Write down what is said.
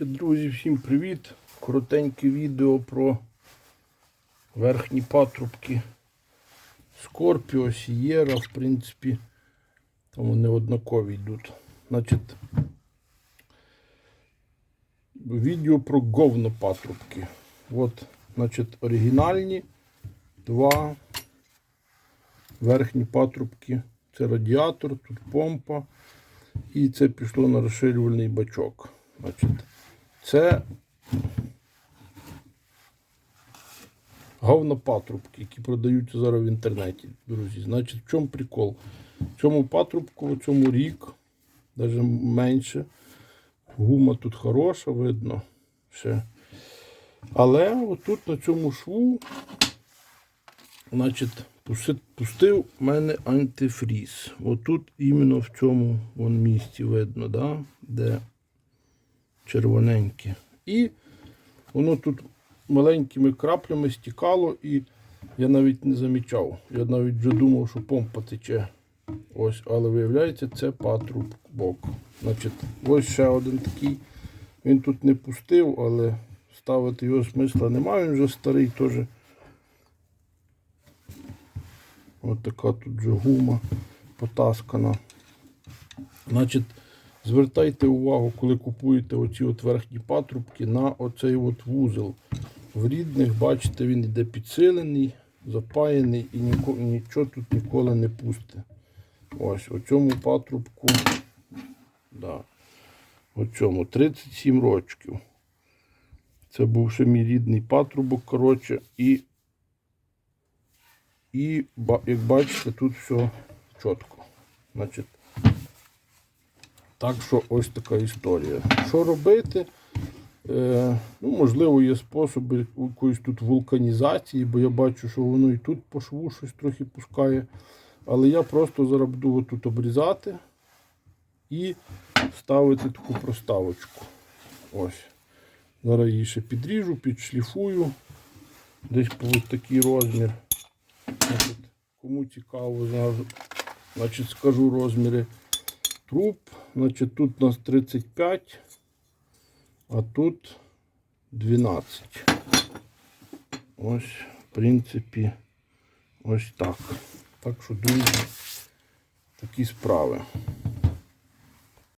Друзі, всім привіт! Коротеньке відео про верхні патрубки Скорпіо, Сієра, в принципі, там вони однакові йдуть. Значить, відео про говно патрубки. От, значить, оригінальні два верхні патрубки. Це радіатор, тут помпа. І це пішло на розширювальний бачок. Значить, це говнопатрубки, які продаються зараз в інтернеті, друзі. Значить, в чому прикол? В цьому патрубку, в цьому рік, навіть менше. Гума тут хороша, видно ще. Але отут на цьому шву, значить, пустив в мене антифріз. Отут іменно в цьому вон місці видно, да? де червоненьке. І воно тут маленькими краплями стікало, і я навіть не замічав. Я навіть вже думав, що помпа тече. Ось, але виявляється, це патрубок. Значить, ось ще один такий. Він тут не пустив, але ставити його смисла немає, він вже старий теж. Ось така тут вже гума потаскана. Значить, звертайте увагу, коли купуєте оці от верхні патрубки на оцей от вузол. В рідних, бачите, він йде підсилений, запаяний і ніко- нічого тут ніколи не пусте. Ось, у цьому патрубку, да, у цьому 37 років. Це був ще мій рідний патрубок, коротше, і, і як бачите, тут все чітко. Значить, так що ось така історія. Що робити? Е, ну, можливо, є способи якоїсь тут вулканізації, бо я бачу, що воно і тут по шву щось трохи пускає. Але я просто зараз буду тут обрізати і ставити таку проставочку. Ось. Зараз її ще підріжу, підшліфую. Десь ось такий розмір. Кому цікаво, значить, скажу розміри труб. Значить, тут у нас 35, а тут 12. Ось, в принципі, ось так. Так що, друзі, такі справи.